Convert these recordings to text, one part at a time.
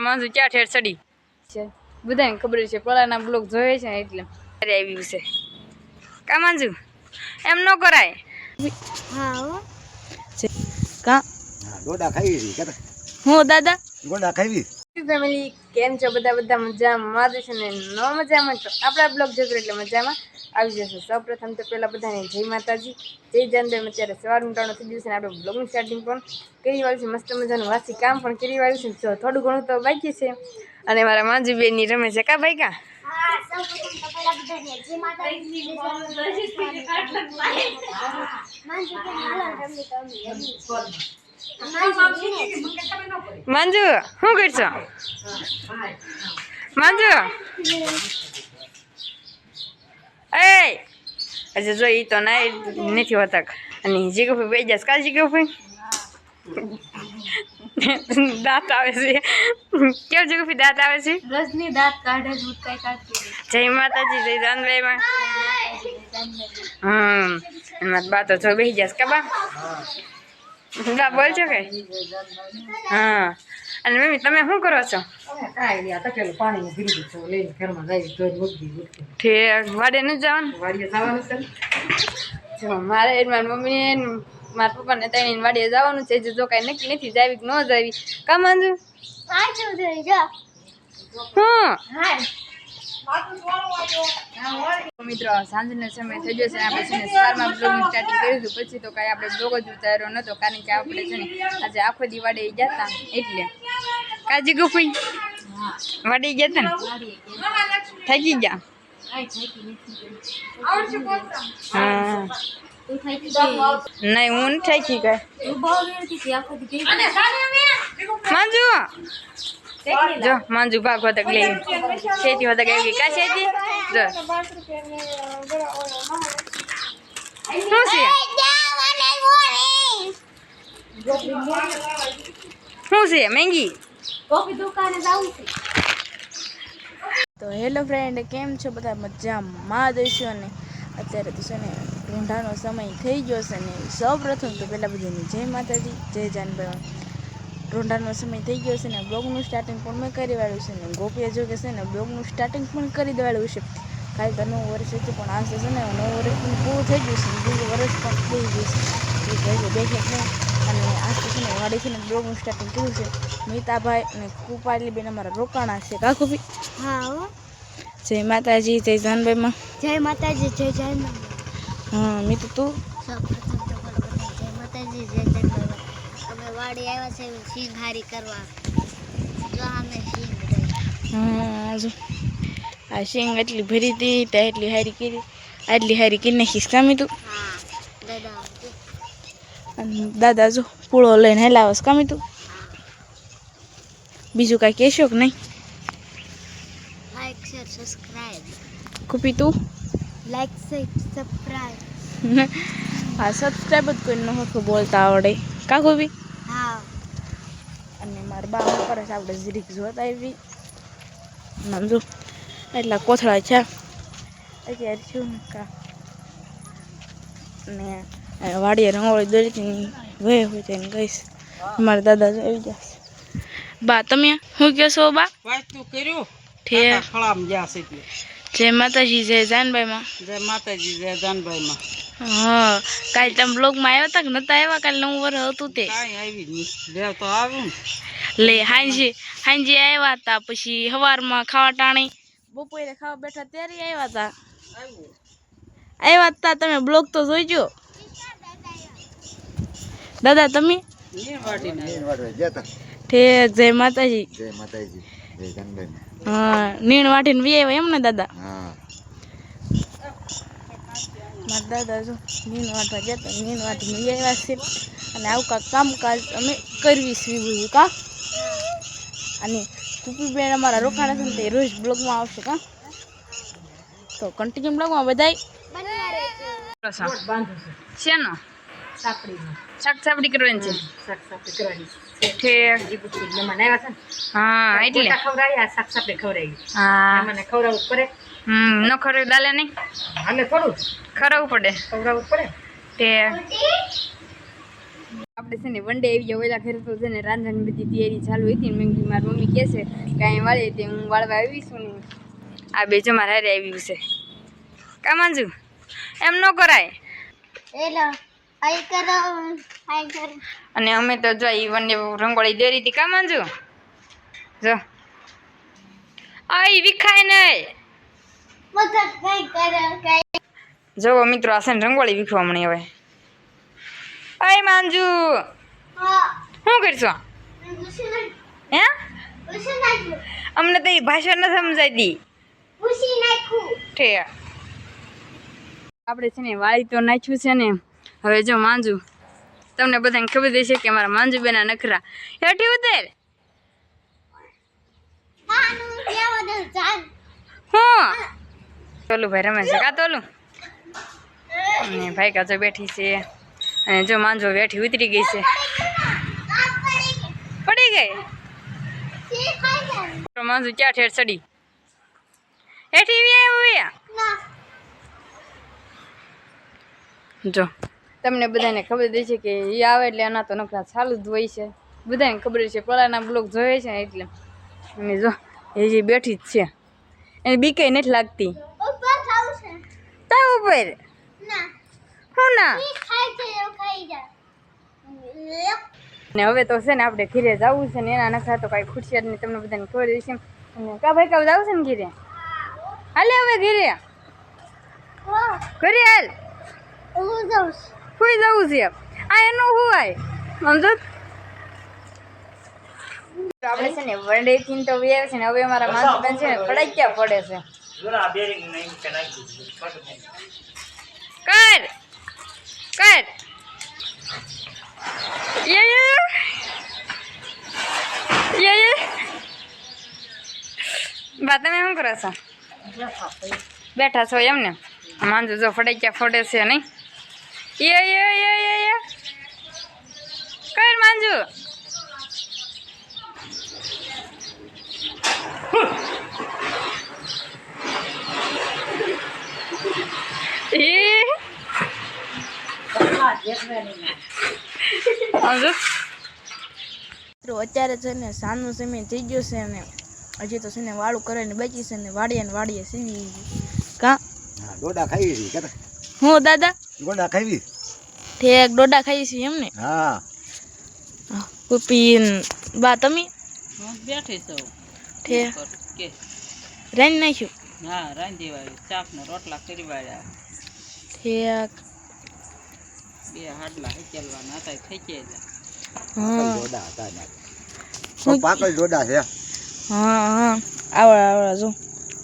માણસો ક્યાં ઠેર ચડી? છે. બધાને ખબર છે પલાના બ્લોક જોયે છે ને એટલે અરે આવ્યું છે. કા માંજુ? એમ ન કરાય. કા? હા, ગોડા ખાવી છે કે હું દાદા? ગોડા ખાવી ફેમિલી કેમ છો? બધા બધા મજામાં? મારું છે ને ન મજામાં તો. આપણા બ્લોગ જોતો એટલે મજામાં. આવી જશે. સૌપ્રથમ તો પહેલાં બધાને જય માતાજી. જય જાનદેવ. અત્યારે સવાર ઉંટાણો થઈ દિવસે આપણે બ્લોગિંગ સ્ટાર્ટિંગ પણ કરી વાળું છે. મસ્ત મજાનું વાસી કામ પણ કરી વાળ્યું છે. થોડું ઘણું તો બાકી છે. અને મારા માંજુબેનની રમે છે. કા ભાઈ કા? માંજુ શું કરશો? માંજુ એ હજુ જો ઈ તો ના નથી હોતા અને જે કફી બે જશ. કાજી કફી દાંત આવે છે. કેવું છે કફી દાંત આવે છે? રજની દાંત કાઢે જ ઉઠકાઈ કાઢતી જય માતાજી જય જાનભાઈમાં હમ. એમાં બા તો જો બેસી જશ. કબા બા? બોલ છો કે. હા. અને મમ્મી તમે શું કરો છો? દીધું. વાડે નથી જવાનું? વાડીએ જવાનું છે ને? મારે ને મારા પપ્પાને ત્રણેય વાડીએ જવાનું છે જો કાંઈ નક્કી નથી જાવી કે ન જાવી. કા માંજુ? હું. મિત્રો સાંજનો સમય થઈ ગયો છે અને આપણે છે ને સવારમાં બ્લોગનું સ્ટાર્ટિંગ કર્યું હતું પછી તો કાંઈ આપણે બ્લોગ જ ઉતાર્યો નહોતો કારણ કે આપણે છે ને આજે આખો દિવાળી વાડે હતા એટલે કાજી ગુફી વાડે ગયા ને? થાકી ગયા? હા. ગઈ નહીં, હું થાકી ગઈ ગઈ માંજુ? જો, માંજુ ભાગ હોતક લઈ શેતી હોતક આવી કા શેતી જો. શું છે? શું છે, મેંગી? તો હેલો ફ્રેન્ડ કેમ છો? બધા મજામાં દઈશું અને અત્યારે તો છે ને ઢૂંઢાનો સમય થઈ ગયો છે ને. સૌ પ્રથમ તો પહેલાં બધાની જય માતાજી, જય જાનભાઈ ઢૂંઢાનો સમય થઈ ગયો છે ને. બ્લોગનું સ્ટાર્ટિંગ પણ મેં કરી વાળ્યું છે ને. ગોપીએ જો કે છે ને બ્લોગનું સ્ટાર્ટિંગ પણ કરી દેવાળું છે. કાલે તો નવું વર્ષ હતું પણ આજે છે ને નવું વર્ષ પણ પૂરું થઈ ગયું છે. બીજું વર્ષ પણ થઈ ગયું છે. દેખે નહીં અને આજ છે ને વાડીથી ને બ્લોગનું સ્ટાર્ટિંગ કર્યું છે. મિતાભાઈ અને કૃપાલી બેન અમારા રોકાણા છે. કા કૃપી? હા જય માતાજી જય જાનભાઈમાં જય માતાજી જય જય હા મિતુ તું? જય માતાજી જય જય અમે વાડી આવ્યા છે સિંગ હારી કરવા. જો અમે સિંગ હા જો. આ સિંગ એટલી ભરી હતી ત્યાં એટલી હારી કરી આટલી હારી કરી નાખીશ કામી તું હા. અને દાદા જો પૂળો લઈને હેલાવસ કામી તું બીજું કાંઈ કહેશો કે નહીં? લાઈક શેર સબસ્ક્રાઇબ કુપી તું લાઈક શેર સબસ્ક્રાઇબ હા સબસ્ક્રાઈબ જ કોઈ નહોતું બોલતા આવડે. કા કુપી હા. અને મારા બા ઉપર જ આપણે જરીક જોતા આવી. સમજો એટલા કોથળા છે. અત્યારે શું કા ને વાડીએ રંગોળી દોરી વહે હોય તેને ગઈશ મારા દાદા આવી જશે બા તમે શું કહો છો બા? વાંચતું કર્યું. છે જય માતાજી જય જાનભાઈમાં. જય માતાજી જય જાનભાઈમાં. હા કાલ તમે બ્લોગમાં આવ્યા હતા કે નતા આવ્યા? કાલે નવું વર્ષ હતું તે. કાંઈ આવી નહીં. લેવ તો આવું લે હાંજી હાંજી આવ્યા હતા પછી સવારમાં ખાવા ટાણી. બપોરે ખાવા બેઠા ત્યારે આવ્યા હતા આવ્યા. હતા તમે બ્લોગ તો જોઈજો. દાદા તમે? ઠેક જય માતાજી. જય માતાજી જય હા નીણ વાટીને વી એમ ને દાદા? હા મારા દાદા જો નીણ વાટવા જતા નીણ વાટીને વી આવ્યા છે. અને આવું કાંઈક કામકાજ અમે કરવી છીએ કા? અને કુપીબેન અમારા રોકાણા છે ને તે રોજ બ્લોગમાં આવશે કા? તો કન્ટિન્યુ બ્લોગમાં બધાય. છે. શેનો? શાક સાપડી કરવાની છે? શાક સાપડી કરવાની છે. આવ્યા છે હા એટલે. ખવડાવ્યા શાક સાપડી ખવડાવી. હા. મહેમાનને ખવડાવવું પડે. હમ ન ખરું દાલે નહીં? હાલે થોડું ખરવું પડે. ખવડાવવું પડે. તે આપણે છે ને વન ડે આવી ગયા ઓલા ઘરે તો છે ને રાંધવાની બધી તૈયારી ચાલુ હતી ને મેં મારી મમ્મી કહે છે કાંઈ વાળે તે હું વાળવા આવી છું ને. આ બે જો મારા હારે આવ્યું છે. કામાંજુ એમ ન કરાય. એલો અને અમે તો જો એ વન રંગોળી દોરી હતી. કા માંજુ? જો. આઈ વિખાય નહીં જો મિત્રો આ છે ને રંગોળી વિખવા મને હવે. આઈ માંજુ શું કરશો? હે? અમને તો એ ભાષા ન સમજાતી આપણે છે ને વાળી તો નાખ્યું છે ને. હવે જો માંજુ, તમને બધાને ખબર દેશે કે મારા માંજુ બેના નખરા હેઠી ઉતર. હા. તોલું ભાઈ રમે છે કા તોલું? અને ભાઈ કાજો બેઠી છે. અને જો માંજો બેઠી ઉતરી ગઈ છે. પડી ગઈ? માંજુ ક્યાં ઠેર ચડી? હેઠી વ્યા જો. તમને બધાને ખબર દે છે કે એ આવે એટલે આના તો નખરા ચાલુ જ હોય છે. બધાને ખબર છે પલાના બ્લોક જોવે છે એટલે. અને જો એ જે બેઠી જ છે. એને બીકે નથી લાગતી. ઉપર તા ઉપર? હું ના? ને હવે તો છે ને આપણે ઘીરે જવું છે ને એના નખરા તો કાંઈ ખૂટશે જ નહીં તમને બધાને ખબર છે કા ભાઈ કા જવું છે ને ઘીરે? હાલે હવે ઘીરે. ઘરે હાલ. હું જાઉં કોઈ જવું છે. આ એનો હુવાય સમજો? આપણે છે ને વન ડે થી તો વે છે ને હવે અમારા માસી છે ને ફડાક્યા પડે છે. કર! કર! યે યે યે! યે બા તમે શું કરો છો? બેઠા છો. એમ ને? માંજુ જો ફડાક્યા ફોડે છે નહીં? યે યે યે યે યે કર માંજુ મિત્રો અત્યારે છે ને સાંજનો સમય થઈ ગયો છે અને હજી તો છે ને વાળું કરીને બચી છે ને વાડીએ ને વાડીએ સીવી કા? હા ડોડા ખાઈ છે કેતા? હું દાદા? ડોડા ખાવી ઠેક ડોડા ખાઈ છે એમ ને હા પપ્પી બા તમે? બેઠી છો. ઠેક કે રાઈ નાખ્યું? હા રાંધી વાળી ચાપ ને રોટલા કરી વાળ્યા ઠેક બે હાડલા હેચેલવાના હતા થઈ ગયા હા. ડોડા હતા ને. તો ડોડા છે. હા હા. આવડા આવડા જો.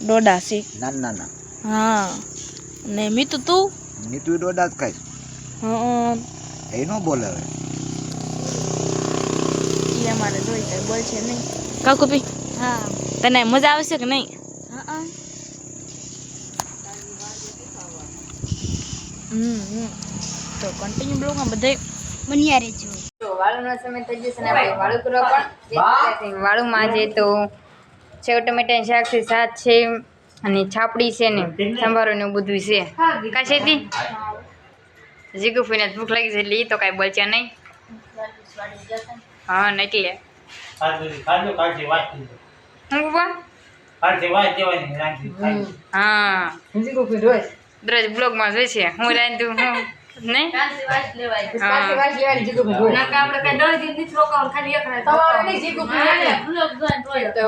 ડોડા છે. નાના. હા. ને મીતુ તું? મીઠું ડોડા જ ખાય હા એ નો બોલે હવે. ઈ અમારે જોઈ કઈ નહીં. કાકુ પી. હા. તને મજા આવશે કે નહીં? હા હમ હમ. તો કન્ટિન્યુ બ્લોગમાં બધે. બન્યા રહેજો. વાળુનો સમય થઈ જશે ને આપણે વાળું કરવા પણ. વાળું માં જે તો સેવ ટમેટાની શાક છે શાક છે અને છાપડી છે ને સંભારો ને બધું છે. કા છે જીગુ ફઈને ભૂખ લાગી છે એટલે એ તો કાંઈ બોલશે નહીં. હા ને એટલે હું. દરરોજ બ્લોગમાં જોઈ છે. હું રાંધું હું. નહીં પાછી વાત લેવાની જીગુ ભાઈ રોજ તમારે નહીં જીગુ ભાઈ તો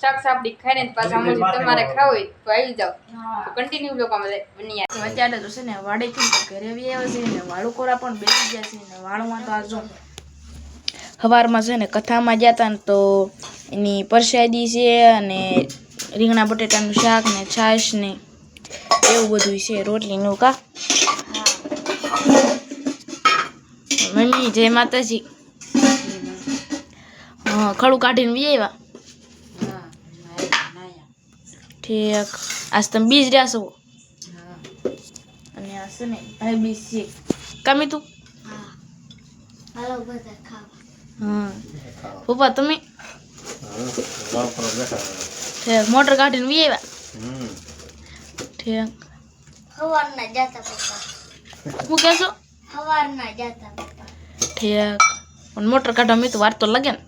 શાક સાપડી ખાઈને પાછા તમારે ખાવ હોય તો આવી જાઓ. કન્ટિન્યુ બ્લોગમાં અત્યારે તો છે ને વાડેથી ઘરે બી આવ્યા છે ને વાળું કોરા પણ બેસી ગયા છે ને વાળુમાં તો આજો સવારમાં છે ને કથામાં ગયા હતા ને તો એની પરસાદી છે અને રીંગણા બટેટાનું શાક ને છાશ ને એવું બધું છે રોટલીનું કા. મમ્મી જય માતાજી. હા ખડું કાઢીને વી આવ્યા ઠીક. આજ તમે બીજ રહ્યા છો? અને આ છે ને ભાઈ બીજ છે કામી તું હા. હાલો બધા ખાવા. હા પપ્પા તમે? ઠીક. મોટર કાઢીને વી આવ્યા ઠીક સવારના જાતા પપ્પા. હું કેસો સવારના જાતા ઠીક. પણ મોટર કાઢવા મેં તો વાર તો લાગે ને.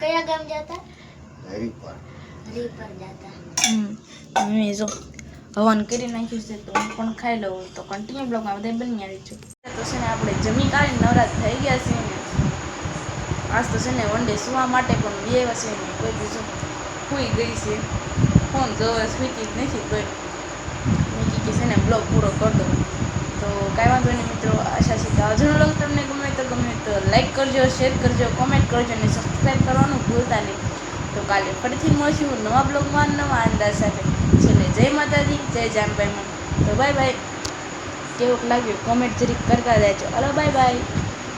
કયા ગામ જતા? હરી પર હરી જતા. હમ. મેં જો હવન કરી નાખ્યું છે તો હું પણ ખાઈ લઉં. તો કન્ટિન્યુ બ્લોગમાં બધા બની આવી છું તો છે ને આપણે જમી કાઢી નવરાત થઈ ગયા છે ને. આજ તો છે ને વન ડે સુવા માટે પણ બે છે ને. કોઈ બીજું સુઈ ગઈ છે. ફોન જોવે સુઈતી જ નથી કોઈ. છે ને બ્લોગ પૂરો કરી તો કાંઈ વાંધો નહીં મિત્રો, આશા છે કે આજનો બ્લોગ તમને ગમે તો ગમે તો લાઈક કરજો શેર કરજો કોમેન્ટ કરજો અને સબસ્ક્રાઈબ કરવાનું ભૂલતા નહીં. તો કાલે ફરીથી મળશું નવા બ્લોગમાં નવા અંદાજ સાથે. છેલ્લે જય માતાજી, જય જાનભાઈ તો બાય બાય કેવું લાગ્યું? કોમેન્ટ જરીક કરતા રહેજો. Hello bye bye